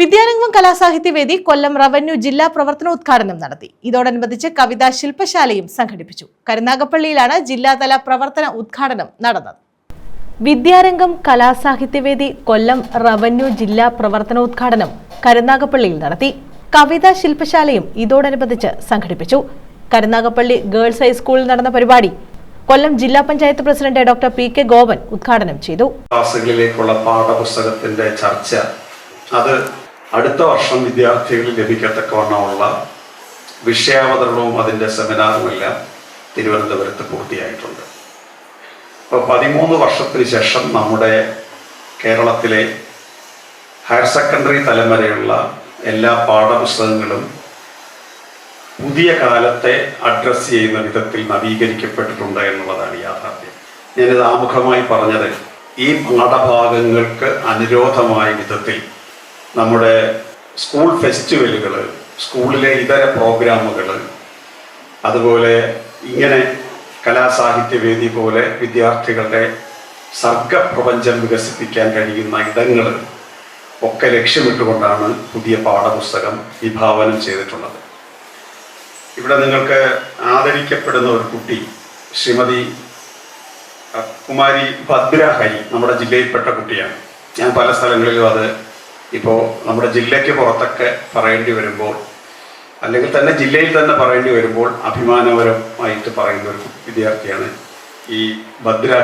വിദ്യാരംഗം കലാസാഹിത്യവേദി കൊല്ലം revenue ജില്ലാ പ്രവർത്തന പ്രവർത്തനോദ്ഘാടനം നടത്തി. ഇതോടനുബന്ധിച്ച് കവിതാ ശില്പശാലയും സംഘടിപ്പിച്ചു. കരുനാഗപ്പള്ളിയിലാണ് ജില്ലാതല പ്രവർത്തന ഉദ്ഘാടനം നടന്നത്. വിദ്യാരംഗം കലാസാഹിത്യവേദി കൊല്ലം റവന്യൂ ജില്ലാ പ്രവർത്തന പ്രവർത്തനോദ്ഘാടനം കരുനാഗപ്പള്ളിയിൽ നടത്തി. കവിതാ ശില്പശാലയും ഇതോടനുബന്ധിച്ച് സംഘടിപ്പിച്ചു. കരുനാഗപ്പള്ളി ഗേൾസ് ഹൈസ്കൂളിൽ നടന്ന പരിപാടി കൊല്ലം ജില്ലാ panchayat president doctor P K Gopan ഉദ്ഘാടനം ചെയ്തു. ക്ലാസ്സുകളിലേക്കുള്ള പാഠപുസ്തകത്തിന്റെ ചർച്ച. അത് അടുത്ത വർഷം വിദ്യാർത്ഥികളിൽ ലഭിക്കത്തക്കവണ്ണമുള്ള വിഷയാവതരണവും അതിന്റെ സെമിനാറുമെല്ലാം തിരുവനന്തപുരത്ത് പൂർത്തിയായിട്ടുണ്ട്. അപ്പോൾ പതിമൂന്ന് വർഷത്തിന് ശേഷം നമ്മുടെ കേരളത്തിലെ ഹയർ സെക്കൻഡറി തലം വരെയുള്ള എല്ലാ പാഠപുസ്തകങ്ങളും പുതിയ കാലത്തെ അഡ്രസ്സ് ചെയ്യുന്ന വിധത്തിൽ നവീകരിക്കപ്പെട്ടിട്ടുണ്ട് എന്നുള്ളതാണ് യാഥാർത്ഥ്യം. ഞാനിത് ആമുഖമായി പറഞ്ഞത് ഈ പാഠഭാഗങ്ങൾക്ക് അനുരോധമായ വിധത്തിൽ നമ്മുടെ സ്കൂൾ ഫെസ്റ്റിവലുകൾ സ്കൂളിലെ ഇതര പ്രോഗ്രാമുകൾ അതുപോലെ ഇങ്ങനെ കലാസാഹിത്യവേദി പോലെ വിദ്യാർത്ഥികളുടെ സർഗപ്രപഞ്ചം വികസിപ്പിക്കാൻ കഴിയുന്ന ഇടങ്ങൾ ഒക്കെ ലക്ഷ്യമിട്ടുകൊണ്ടാണ് പുതിയ പാഠപുസ്തകം വിഭാവനം ചെയ്തിട്ടുള്ളത്. ഇവിടെ നിങ്ങൾക്ക് ആദരിക്കപ്പെടുന്ന ഒരു കുട്ടി ശ്രീമതി കുമാരി ഭദ്ര ഹരി നമ്മുടെ ജില്ലയിൽപ്പെട്ട കുട്ടിയാണ്. ഞാൻ പല സ്ഥലങ്ങളിലും അത് ഇപ്പോൾ നമ്മുടെ ജില്ലയ്ക്ക് പുറത്തൊക്കെ പറയേണ്ടി വരുമ്പോൾ അല്ലെങ്കിൽ തന്നെ ജില്ലയിൽ തന്നെ പറയേണ്ടി വരുമ്പോൾ അഭിമാനപരമായിട്ട് പറയുന്ന ഒരു വിദ്യാർത്ഥിയാണ് ഈ ഭദ്ര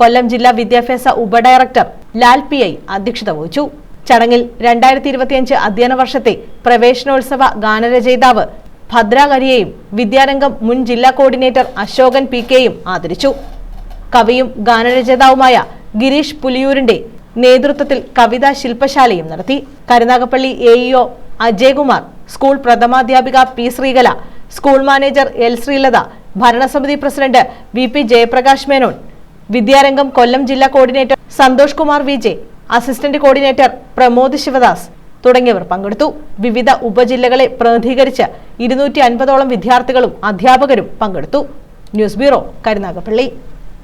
കൊല്ലം ജില്ലാ വിദ്യാഭ്യാസ ഉപഡയറക്ടർ ലാൽ പി ഐ അധ്യക്ഷത വഹിച്ചു. ചടങ്ങിൽ രണ്ടായിരത്തി ഇരുപത്തിയഞ്ച് അധ്യയന വർഷത്തെ പ്രവേശനോത്സവ ഗാനരചയിതാവ് ഭദ്രാകരിയെയും വിദ്യാരംഗം മുൻ ജില്ലാ കോർഡിനേറ്റർ അശോകൻ പി കെയും ആദരിച്ചു. കവിയും ഗാനരചയിതാവുമായ ഗിരീഷ് പുലിയൂരിന്റെ നേതൃത്വത്തിൽ കവിതാ ശില്പശാലയും നടത്തി. Karunagappally A EO Ajayakumar school പ്രഥമാധ്യാപിക P Sreekala school manager L Sreelatha ഭരണസമിതി president V P Jayaprakash Menon Vidyarangam Kollam ജില്ലാ coordinator Santhosh Kumar V J assistant coordinator Pramod Sivadas തുടങ്ങിയവർ പങ്കെടുത്തു. വിവിധ ഉപജില്ലകളെ പ്രതിനിധീകരിച്ച് ഇരുന്നൂറ്റി അൻപതോളം വിദ്യാർത്ഥികളും അധ്യാപകരും പങ്കെടുത്തു. News bureau Karunagappally.